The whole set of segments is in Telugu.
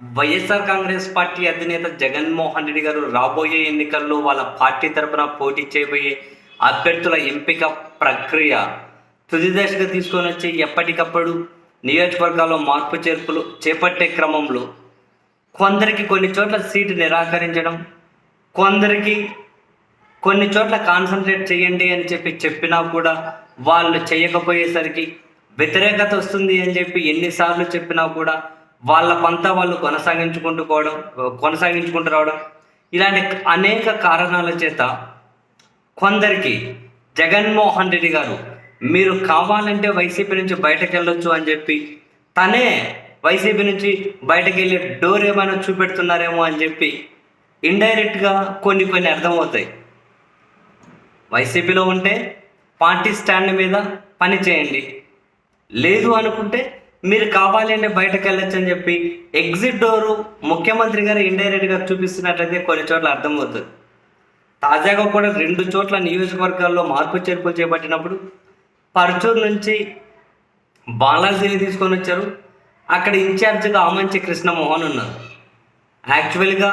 వైఎస్ఆర్ కాంగ్రెస్ పార్టీ అధినేత జగన్మోహన్ రెడ్డి గారు రాబోయే ఎన్నికల్లో వాళ్ళ పార్టీ తరపున పోటీ చేయబోయే అభ్యర్థుల ఎంపిక ప్రక్రియ తుది దశగా తీసుకొని వచ్చి ఎప్పటికప్పుడు నియోజకవర్గాల్లో మార్పు చేర్పులు చేపట్టే క్రమంలో కొందరికి కొన్ని చోట్ల సీటు నిరాకరించడం కొందరికి కొన్ని చోట్ల కాన్సన్ట్రేట్ చేయండి అని చెప్పి చెప్పినా కూడా వాళ్ళు చేయకపోయేసరికి వ్యతిరేకత వస్తుంది అని చెప్పి ఎన్నిసార్లు చెప్పినా కూడా వాళ్ళ పంత వాళ్ళు కొనసాగించుకుంటూ పోవడం కొనసాగించుకుంటూ రావడం ఇలాంటి అనేక కారణాల చేత కొందరికి జగన్మోహన్ రెడ్డి గారు మీరు కావాలంటే వైసీపీ నుంచి బయటకు వెళ్ళొచ్చు అని చెప్పి తనే వైసీపీ నుంచి బయటకు వెళ్ళే డోర్ ఏమైనా చూపెడుతున్నారేమో అని చెప్పి ఇండైరెక్ట్గా కొన్ని కొన్ని అర్థమవుతాయి. వైసీపీలో ఉంటే పార్టీ స్టాండ్ మీద పని చేయండి. లేదు అనుకుంటే మీరు కావాలి అంటే బయటకు వెళ్ళొచ్చు అని చెప్పి ఎగ్జిట్ డోరు ముఖ్యమంత్రి గారు ఇండైరెక్ట్గా చూపిస్తున్నట్లయితే కొన్ని చోట్ల అర్థమవుతుంది తాజాగా కూడా రెండు చోట్ల నియోజకవర్గాల్లో మార్పు చేర్పులు చేపట్టినప్పుడు పర్చూర్ నుంచి బాలాజీని తీసుకొని వచ్చారు. అక్కడ ఇన్ఛార్జ్గా ఆమంచి కృష్ణమోహన్ ఉన్నారు. యాక్చువల్గా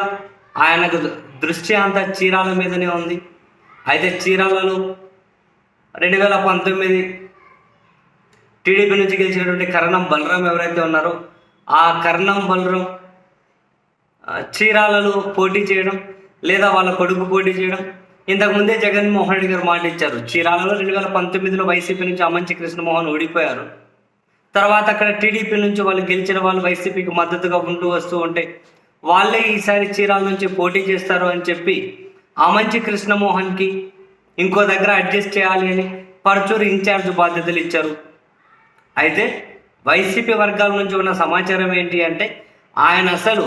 ఆయనకు దృష్టి అంతా చీరాల మీదనే ఉంది. అయితే చీరాలలో రెండు వేల పంతొమ్మిది టీడీపీ నుంచి గెలిచినటువంటి కరణం బలరాం ఎవరైతే ఉన్నారో ఆ కరణం బలరాం చీరాలలో పోటీ చేయడం లేదా వాళ్ళ కొడుకు పోటీ చేయడం. ఇంతకుముందే జగన్మోహన్ రెడ్డి గారు మాట ఇచ్చారు. చీరాలలో రెండు వేల పంతొమ్మిదిలో వైసీపీ నుంచి అమంచి కృష్ణమోహన్ ఓడిపోయారు. తర్వాత అక్కడ టీడీపీ నుంచి వాళ్ళు గెలిచిన వాళ్ళు వైసీపీకి మద్దతుగా ఉంటూ వస్తూ ఉంటే వాళ్ళే ఈసారి చీరాల నుంచి పోటీ చేస్తారు అని చెప్పి అమంచి కృష్ణమోహన్కి ఇంకో దగ్గర అడ్జస్ట్ చేయాలి అని పరచూరు ఇన్ఛార్జ్ బాధ్యతలు ఇచ్చారు. అయితే వైసీపీ వర్గాల నుంచి ఉన్న సమాచారం ఏంటి అంటే ఆయన అసలు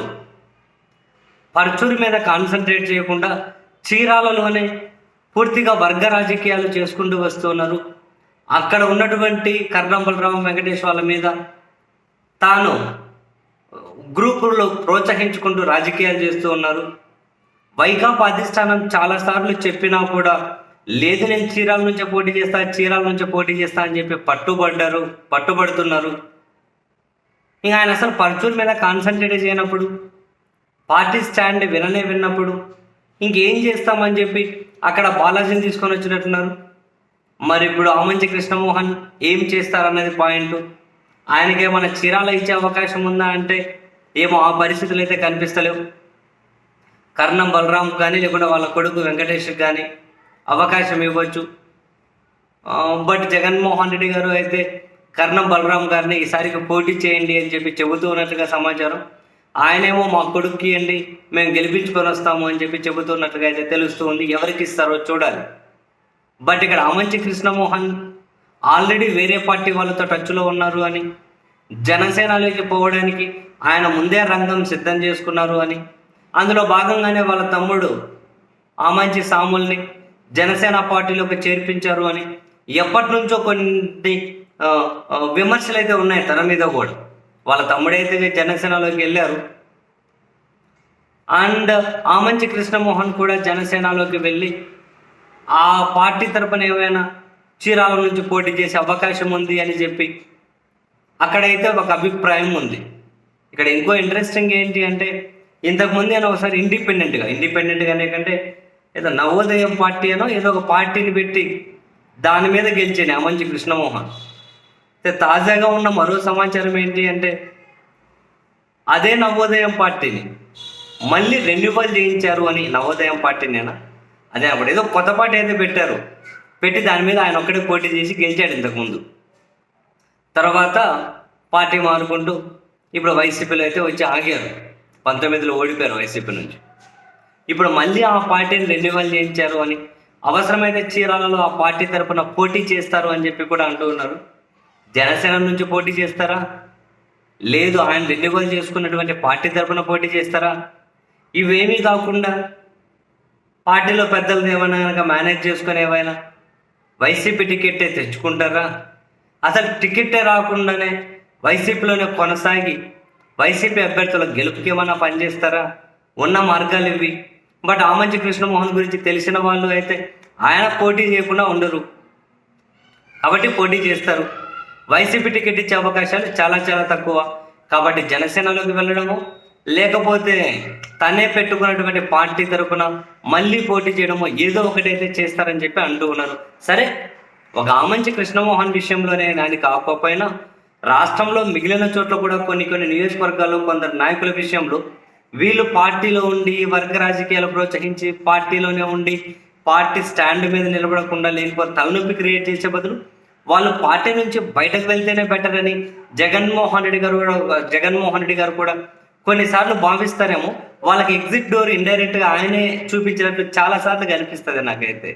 పర్చూరి మీద కాన్సన్ట్రేట్ చేయకుండా చీరాలలోనే పూర్తిగా వర్గ రాజకీయాలు చేసుకుంటూ వస్తున్నారు. అక్కడ ఉన్నటువంటి కర్ణం బలరామ వెంకటేష్ వాళ్ళ మీద తాను గ్రూపుల్లో ప్రోత్సహించుకుంటూ రాజకీయాలు చేస్తూ ఉన్నారు. వైకాపా అధిష్టానం చాలాసార్లు చెప్పినా కూడా లేదు నేను చీరాల నుంచే పోటీ చేస్తా చీరాల నుంచే పోటీ చేస్తా అని చెప్పి పట్టుబడ్డారు పట్టుబడుతున్నారు. ఇంకా ఆయన అసలు పర్చూర్ మీద కాన్సన్ట్రేట్ చేయనప్పుడు పార్టీ స్టాండ్ విననే విన్నప్పుడు ఇంకేం చేస్తామని చెప్పి అక్కడ బాలాజీని తీసుకొని వచ్చినట్టున్నారు. మరి ఇప్పుడు ఆమంచి కృష్ణమోహన్ ఏం చేస్తారన్నది పాయింట్ ఆయనకేమైనా చీరాల ఇచ్చే అవకాశం ఉందా అంటే ఏమో ఆ పరిస్థితులు అయితే కనిపిస్తలేవు. కర్ణం బలరాం కానీ లేకుంటే వాళ్ళ కొడుకు వెంకటేష్కి కానీ అవకాశం ఇవ్వచ్చు. బట్ జగన్మోహన్ రెడ్డి గారు అయితే కర్ణం బలరాం గారిని ఈసారికి పోటీ చేయండి అని చెప్పి చెబుతూ ఉన్నట్లుగా సమాచారం. ఆయనేమో మా కొడుక్కి అండి మేము గెలిపించుకొని వస్తాము అని చెప్పి చెబుతున్నట్లుగా అయితే తెలుస్తూ ఉంది. ఎవరికి ఇస్తారో చూడాలి. బట్ ఇక్కడ అమంచి కృష్ణమోహన్ ఆల్రెడీ వేరే పార్టీ వాళ్ళతో టచ్లో ఉన్నారు అని జనసేనలోకి పోవడానికి ఆయన ముందే రంగం సిద్ధం చేసుకున్నారు అని అందులో భాగంగానే వాళ్ళ తమ్ముడు ఆమంచి సాముల్ని జనసేన పార్టీలోకి చేర్పించారు అని ఎప్పటి నుంచో కొన్ని విమర్శలు అయితే ఉన్నాయి తన మీద కూడా. వాళ్ళ తమ్ముడైతే జనసేనలోకి వెళ్ళారు. అండ్ ఆమంచి కృష్ణమోహన్ కూడా జనసేనలోకి వెళ్ళి ఆ పార్టీ తరపున ఏమైనా చీరాల నుంచి పోటీ చేసే అవకాశం ఉంది అని చెప్పి అక్కడైతే ఒక అభిప్రాయం ఉంది. ఇక్కడ ఇంకో ఇంట్రెస్టింగ్ ఏంటి అంటే ఇంతకుముందు నేను ఒకసారి ఇండిపెండెంట్గా ఇండిపెండెంట్గానే కంటే ఏదో నవోదయం పార్టీ అనో ఏదో ఒక పార్టీని పెట్టి దాని మీద గెలిచాను అమంచి కృష్ణమోహన్. అయితే తాజాగా ఉన్న మరో సమాచారం ఏంటి అంటే అదే నవోదయం పార్టీని మళ్ళీ రెన్యువల్ చేయించారు అని నవోదయం పార్టీనేనా అదే అప్పుడు ఏదో కొత్త పార్టీ అయితే పెట్టారు. పెట్టి దాని మీద ఆయన ఒక్కడే పోటీ చేసి గెలిచాడు ఇంతకుముందు. తర్వాత పార్టీ మారుకుంటూ ఇప్పుడు వైసీపీలో అయితే వచ్చి ఆగారు. పంతొమ్మిదిలో ఓడిపోయారు వైసీపీ నుంచి. ఇప్పుడు మళ్ళీ ఆ పార్టీని రెన్యువల్ చేయించారు అని అవసరమైతే చీరాలలో ఆ పార్టీ తరపున పోటీ చేస్తారు అని చెప్పి కూడా అంటూ ఉన్నారు. జనసేన నుంచి పోటీ చేస్తారా? లేదు ఆయన రెన్యువల్ చేసుకున్నటువంటి పార్టీ తరపున పోటీ చేస్తారా? ఇవేమీ కాకుండా పార్టీలో పెద్దలు ఏమైనా కనుక మేనేజ్ చేసుకుని ఏమైనా వైసీపీ టికెట్టే తెచ్చుకుంటారా? అసలు టికెట్టే రాకుండానే వైసీపీలోనే కొనసాగి వైసీపీ అభ్యర్థుల గెలుపుకి ఏమైనా పనిచేస్తారా? ఉన్న మార్గాలు ఇవి. బట్ ఆమంచి కృష్ణమోహన్ గురించి తెలిసిన వాళ్ళు అయితే ఆయన పోటీ చేయకుండా ఉండరు. కాబట్టి పోటీ చేస్తారు. వైసీపీ టికెట్ ఇచ్చే అవకాశాలు చాలా చాలా తక్కువ. కాబట్టి జనసేనలోకి వెళ్ళడము లేకపోతే తనే పెట్టుకున్నటువంటి పార్టీ తరపున మళ్ళీ పోటీ చేయడము ఏదో ఒకటైతే చేస్తారని చెప్పి అంటూ ఉన్నారు. సరే ఒక ఆమంచి కృష్ణమోహన్ విషయంలోనే నాని కాకపోయినా రాష్ట్రంలో మిగిలిన చోట్ల కూడా కొన్ని కొన్ని నియోజకవర్గాల్లో కొందరు నాయకుల విషయంలో వీళ్ళు పార్టీలో ఉండి వర్గ రాజకీయాలు ప్రోత్సహించి పార్టీలోనే ఉండి పార్టీ స్టాండ్ మీద నిలబడకుండా లేకపోతే తలనొప్పి క్రియేట్ చేసే బదులు వాళ్ళు పార్టీ నుంచి బయటకు వెళ్తేనే బెటర్ అని జగన్మోహన్ రెడ్డి గారు కూడా జగన్మోహన్ రెడ్డి గారు కూడా కొన్నిసార్లు భావిస్తారేమో. వాళ్ళకి ఎగ్జిట్ డోర్ ఇండైరెక్ట్గా ఆయనే చూపించినట్టు చాలా సార్లు కనిపిస్తుంది నాకైతే.